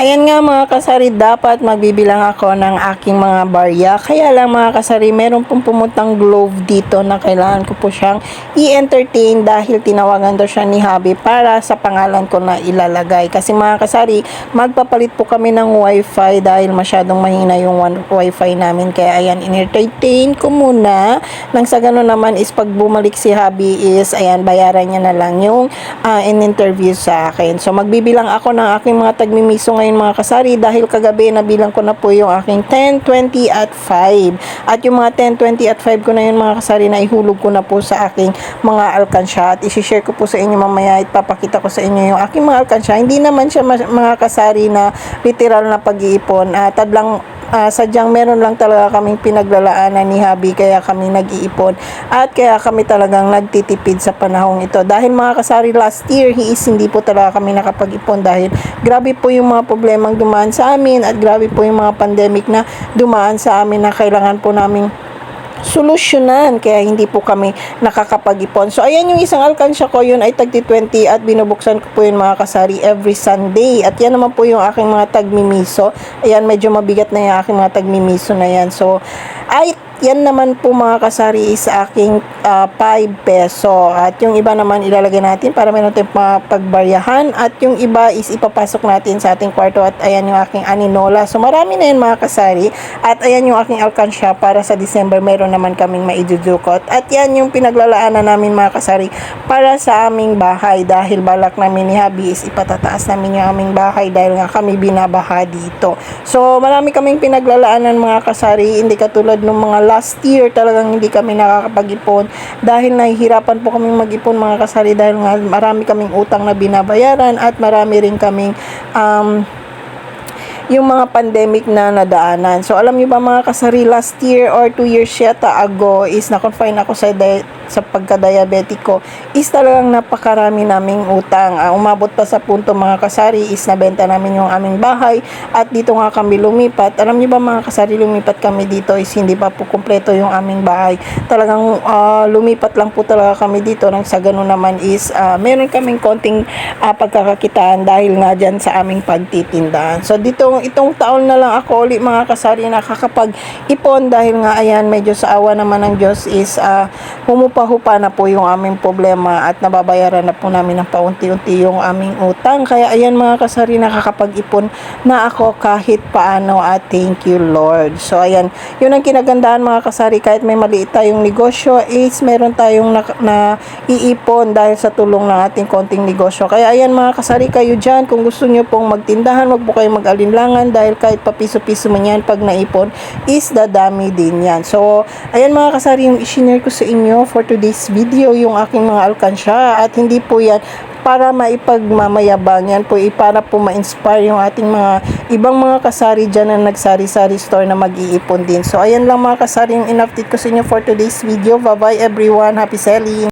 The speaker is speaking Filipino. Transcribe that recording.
Ayan nga mga kasari, dapat magbibilang ako ng aking mga barya. Kaya lang mga kasari, meron pong pumutang glove dito na kailangan ko po siyang i-entertain dahil tinawagan daw siya ni Habi para sa pangalan ko na ilalagay. Kasi mga kasari, magpapalit po kami ng wifi dahil masyadong mahina yung wifi namin. Kaya ayan, in-entertain ko muna. Nang sa ganun naman is pag bumalik si Habi is, ayan, bayaran niya na lang yung ah, in-interview sa akin. So magbibilang ako ng aking mga tagmimiso ngayon mga kasari dahil kagabi nabilang ko na po yung aking 10, 20 at 5. At yung mga 10, 20 at 5 ko na yun mga kasari na ihulog ko na po sa aking mga alkansya at isi-share ko po sa inyo mamaya at papakita ko sa inyo yung aking mga alkansya. Hindi naman siya mga kasari na literal na pag-iipon. Uh, tadlang Ah, sadyang meron lang talaga kaming pinaglalaanan ni Habi kaya kami nag-iipon. At kaya kami talagang nagtitipid sa panahong ito. Dahil mga kasari last year he is hindi po talaga kami nakapag-ipon dahil grabe po yung mga problemang dumaan sa amin at grabe po yung mga pandemic na dumaan sa amin na kailangan po namin solusyonan kaya hindi po kami nakakapag-ipon. So ayan yung isang alkansya ko yun ay tagti 20 at binubuksan ko po yun mga kasari every Sunday. At yan naman po yung aking mga tagmimiso. Ayan medyo mabigat na yung aking mga tagmimiso na yan. So ay yan naman po mga kasari is aking ah, 5 peso. At yung iba naman ilalagay natin para meron tayong mga pagbaryahan. At yung iba is ipapasok natin sa ating kwarto. At ayan yung aking aninola. So marami na yan mga kasari. At ayan yung aking alkansya para sa December meron naman kaming maidudukot. At yan yung pinaglalaanan namin mga kasari para sa aming bahay. Dahil balak namin ni Habi is ipatataas namin yung aming bahay dahil nga kami binabaha dito. So marami kaming pinaglalaanan mga kasari. Hindi katulad ng mga last year talagang hindi kami nakakapag-ipon. Dahil nahihirapan po kaming mag-ipon mga kasari dahil nga marami kaming utang na binabayaran at marami rin kaming um, yung mga pandemic na nadaanan. So, alam niyo ba mga kasari, last year or two years yata ago is na-confine ako sa, di- sa pagka-diabetic ko is talagang napakarami naming utang. Ah, umabot pa sa punto mga kasari is nabenta namin yung aming bahay at dito nga kami lumipat. Alam niyo ba mga kasari, lumipat kami dito is hindi pa po kumpleto yung aming bahay. Talagang ah, lumipat lang po talaga kami dito nang sa ganun naman is ah, meron kaming konting ah, pagkakakitaan dahil nga dyan sa aming pagtitindahan. So dito itong taon na lang ako uli mga kasari nakakapag-ipon dahil nga ayan medyo sa awa naman ng Diyos is ah, humupa-hupa na po yung aming problema at nababayaran na po namin ng paunti-unti yung aming utang. Kaya ayan mga kasari nakakapag-ipon na ako kahit paano at thank you Lord. So ayan, yun ang kinagandahan mga kasari kahit may maliit tayong negosyo is meron tayong na, na iipon dahil sa tulong ng ating konting negosyo. Kaya ayan mga kasari kayo dyan, kung gusto nyo pong magtindahan, wag po kayo mag-alinlangan dahil kahit papiso-piso man yan pag naipon is dadami din yan. So ayan mga kasari yung isinare ko sa inyo for today's video yung aking mga alkansya at hindi po yan para maipagmamayabang yan po eh, para po ma-inspire yung ating mga ibang mga kasari dyan na nagsari-sari store na mag-iipon din. So ayan lang mga kasari yung in-update ko sa inyo for today's video. Bye bye everyone. Happy selling!